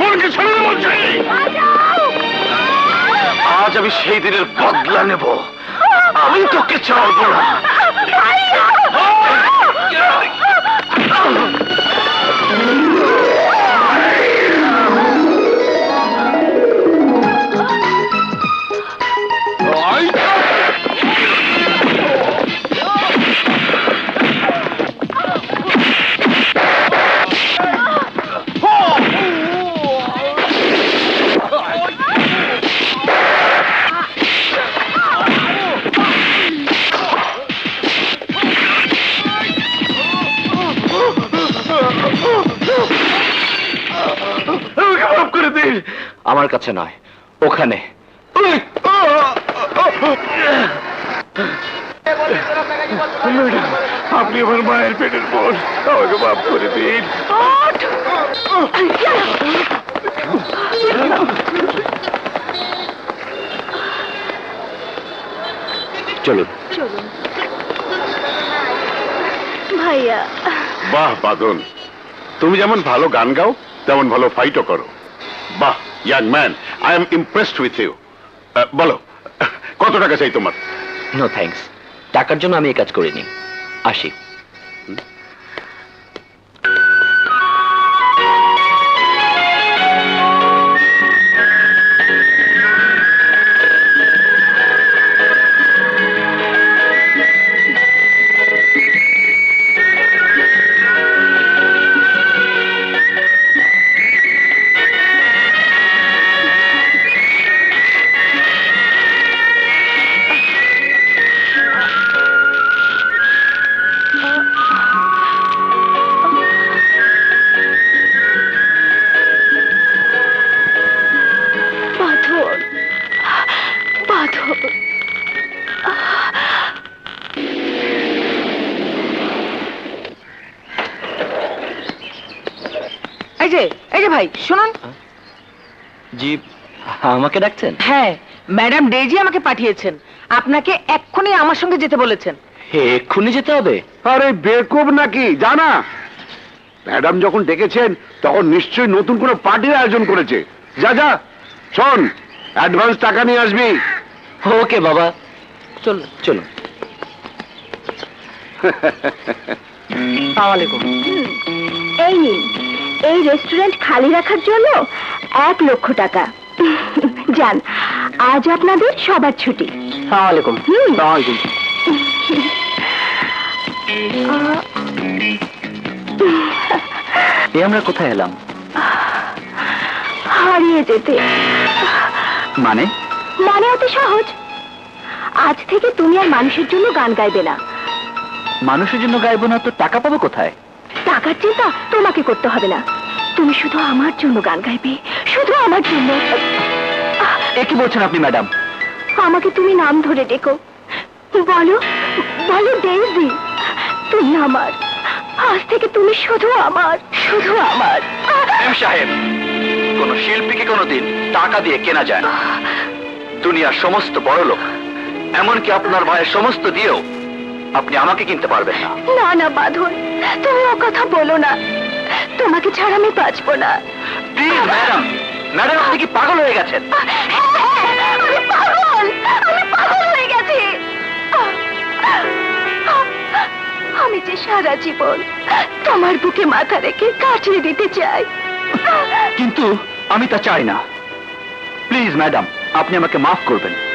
বোনকে ছেড়ে দে বলছি আজ আমি সেই দিনের বদলা নেব। আমি তোকে ছাড়বো না। আমার কাছে নয় ওখানে। আপনি আমার মায়ের পেটের বোন আমাকে মাফ করে দিন। চলুন। ভাইয়া। বাহ বাদন। তুমি যেমন ভালো গান গাও তেমন ভালো ফাইটও করো। বাহ young man I am impressed with you বলো, কত টাকা চাই তোমার? নো থ্যাঙ্কস টাকার জন্য আমি এই কাজ করিনি। আসি। যে এই যে ভাই শুনুন। জি আমাকে ডাকছেন? হ্যাঁ ম্যাডাম ডেজি আমাকে পাঠিয়েছেন। আপনাকে এক্ষুনি আমার সঙ্গে যেতে বলেছেন। এক্ষুনি যেতে হবে? আরে বেকুব নাকি? জানা? ম্যাডাম যখন ডেকেছেন তখন নিশ্চয়ই নতুন কোনো পার্টির আয়োজন করেছে। যা যা শোন অ্যাডভান্স টাকা নিয়ে আসবি। ওকে বাবা। আলাইকুম। এই নিন। এই রেস্টুরেন্ট খালি রাখার জন্য এক লক্ষ টাকা। যান আজ আপনাদের সবার ছুটি। আলাইকুম। আলাইকুম। এ আমরা কোথায় এলাম? হারিয়ে যেতে। মানে? মানে অত সহজ। আজ থেকে তুমি আর মানুষের জন্য গান গাইবে না। মানুষের জন্য গাইব না তো টাকা পাবো কোথায়? টাকার চিন্তা তোমাকে করতে হবে না। তুমি শুধু আমার জন্য গান গাইবে শুধু আমার জন্য। এ কি বলছেন আপনি ম্যাডাম? আমাকে তুমি নাম ধরে ডেকো। বলো বলো ডেইজি তুমি আমার। আজ থেকে তুমি শুধু আমার শুধু আমার। সাহেব কোন শিল্পীকে কোনোদিন টাকা দিয়ে কেনা যায় না? দুনিয়ার সমস্ত বড় লোক এমনকি আপনার ভাইয়ের সমস্ত দিয়েও আপনি আমাকে কিনতে পারবেন না। না না বাঁধন। তুমি ও কথা বলো না। তোমাকে ছাড়া আমি বাঁচবো না। প্লিজ ম্যাডাম ম্যাডাম আপনি কি পাগল হয়ে গেছেন? আমি পাগল! আমি পাগল হয়ে গেছি। আমি যে সারা জীবন তোমার বুকে মাথা রেখে কাটিয়ে দিতে চাই। কিন্তু আমি তা চাই না। প্লিজ ম্যাডাম আপনি আমাকে মাফ করবেন।